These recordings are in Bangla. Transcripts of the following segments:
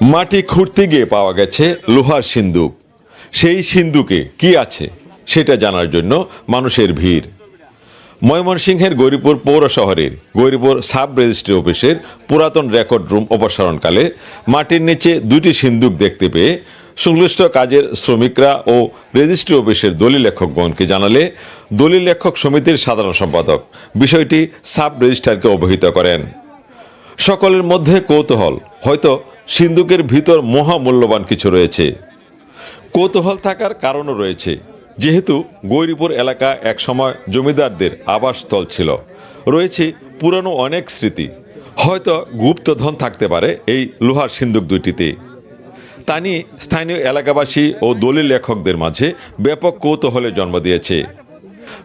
মাটি খুঁড়তে গিয়ে পাওয়া গেছে লোহার সিন্দুক। সেই সিন্দুকে কি আছে সেটা জানার জন্য মানুষের ভিড়। ময়মনসিংহের গৌরীপুর পৌর শহরের গৌরীপুর সাব রেজিস্ট্রি অফিসের পুরাতন রেকর্ড রুম অপসারণকালে মাটির নিচে দুটি সিন্দুক দেখতে পেয়ে সংশ্লিষ্ট কাজের শ্রমিকরা ও রেজিস্ট্রি অফিসের দলিল লেখকগণকে জানালে দলিল লেখক সমিতির সাধারণ সম্পাদক বিষয়টি সাব রেজিস্ট্রারকে অবহিত করেন। সকলের মধ্যে কৌতূহল, হয়তো সিন্ধুকের ভিতর মহামূল্যবান কিছু রয়েছে। কৌতূহল থাকার কারণও রয়েছে। যেহেতু গৌরীপুর এলাকা একসময় জমিদারদের আবাসস্থল ছিল, রয়েছে পুরনো অনেক স্মৃতি। হয়তো গুপ্তধন থাকতে পারে এই লোহার সিন্ধুক দুইটিতে। তা নিয়ে স্থানীয় এলাকাবাসী ও দলিল লেখকদের মাঝে ব্যাপক কৌতূহলের জন্ম দিয়েছে।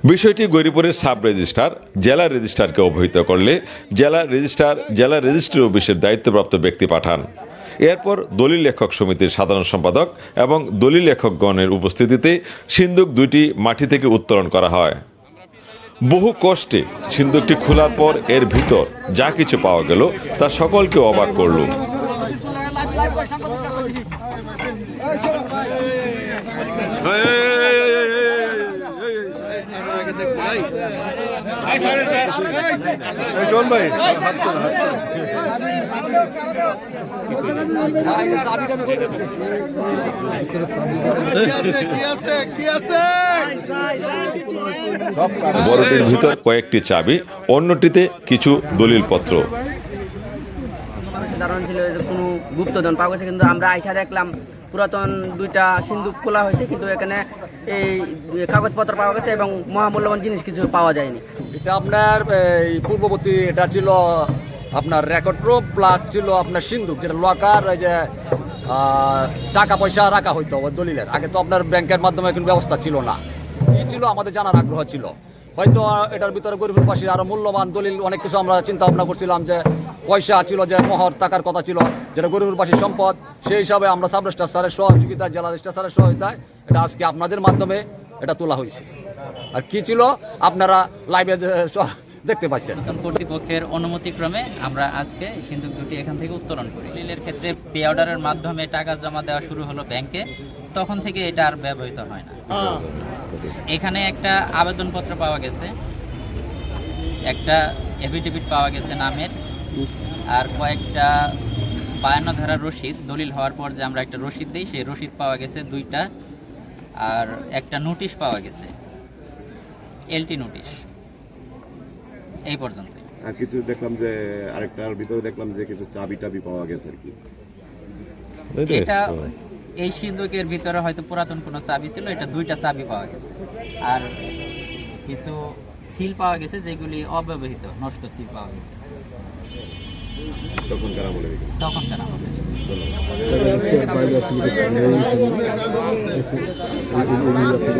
বিষয়টি গৌরীপুরের সাব রেজিস্ট্রার, জেলা রেজিস্ট্রারকে অবহিত করলে জেলা রেজিস্ট্রার, জেলা রেজিস্ট্রি অফিসের দায়িত্বপ্রাপ্ত ব্যক্তি পাঠান। এরপর দলিল লেখক সমিতির সাধারণ সম্পাদক এবং দলিল লেখকগণের উপস্থিতিতে সিন্দুক দুইটি মাটি থেকে উত্তোলন করা হয় বহু কষ্টে সিন্দুকটি খোলার পর এর ভিতর যা কিছু পাওয়া গেল তা সকলকে অবাক করল ভাই বড়টির ভিতর কয়েকটি চাবি অন্যটিতে কিছু দলিলপত্র। ধারণা ছিল যে কোনো গুপ্তধন পাওয়া গেছে কিন্তু আমরা আইসা দেখলাম পুরাতন দুইটা সিন্ধুক খোলা হয়েছে কিন্তু এখানে এই কাগজপত্র পাওয়া গেছে এবং মহামূল্যবান জিনিস কিছু পাওয়া যায়নি। এটা আপনার এই পূর্ববর্তী এটা ছিল আপনার রেকর্ড প্রুফ প্লাস ছিল আপনার সিন্ধুক, যেটা লকার যে টাকা পয়সা রাখা হইতো দলিলের। আগে তো আপনার ব্যাংকের মাধ্যমে কোনো ব্যবস্থা ছিল না। কি ছিল, আমাদের জানার আগ্রহ ছিল। হয়তো এটার ভিতরে গরিবের পাশে আরও মূল্যবান দলিল, অনেক কিছু আমরা চিন্তা ভাবনা করছিলাম যে, পয়সা ছিল যে, মোহর টাকার কথা ছিল, যেটা গরিবের পাশে সম্পদ, সেই হিসাবে আমরা সাব রেজিস্ট্রার স্যারের সহযোগিতায়, জেলা রেজিস্ট্রার স্যারের সহযোগিতায়, এটা আজকে আপনাদের মাধ্যমে এটা তোলা হয়েছে। আর কি ছিল? আপনারা লাইভে দেখতে পাচ্ছেন। নতুন কর্তৃপক্ষের অনুমতিক্রমে আমরা আজকে সিন্ধুক দুটি এখান থেকে উত্তোলন করি। লিলের ক্ষেত্রে পে অর্ডারের মাধ্যমে টাকা জমা দেওয়া শুরু হলো ব্যাংকে তখন থেকে এটা আর ব্যবহৃত হয় না। এখানে একটা আবেদনপত্র পাওয়া গেছে একটা এফিডেভিট পাওয়া গেছে নামের আর কয়েকটা বায়ান্ন ধারার রসিদ দলিল হওয়ার পর যে আমরা একটা রসিদ দিই সেই রসিদ পাওয়া গেছে দুইটা আর একটা নোটিশ পাওয়া গেছে এলটি নোটিশ। এই পর্যন্ত আর কিছু দেখলাম যে আরেকটার ভিতরে দেখলাম যে কিছু চাবি টাবি পাওয়া গেছে আর কি। এটা এই সিন্ধুকের ভিতরে হয়তো পুরাতন কোনো চাবি ছিল এটা দুইটা চাবি পাওয়া গেছে। আর কিছু সিল পাওয়া গেছে যেগুলি অব্যবহৃত নষ্ট সিল পাওয়া গেছে। তখনকার আমাদের কাগজ আছে কাগজ আছে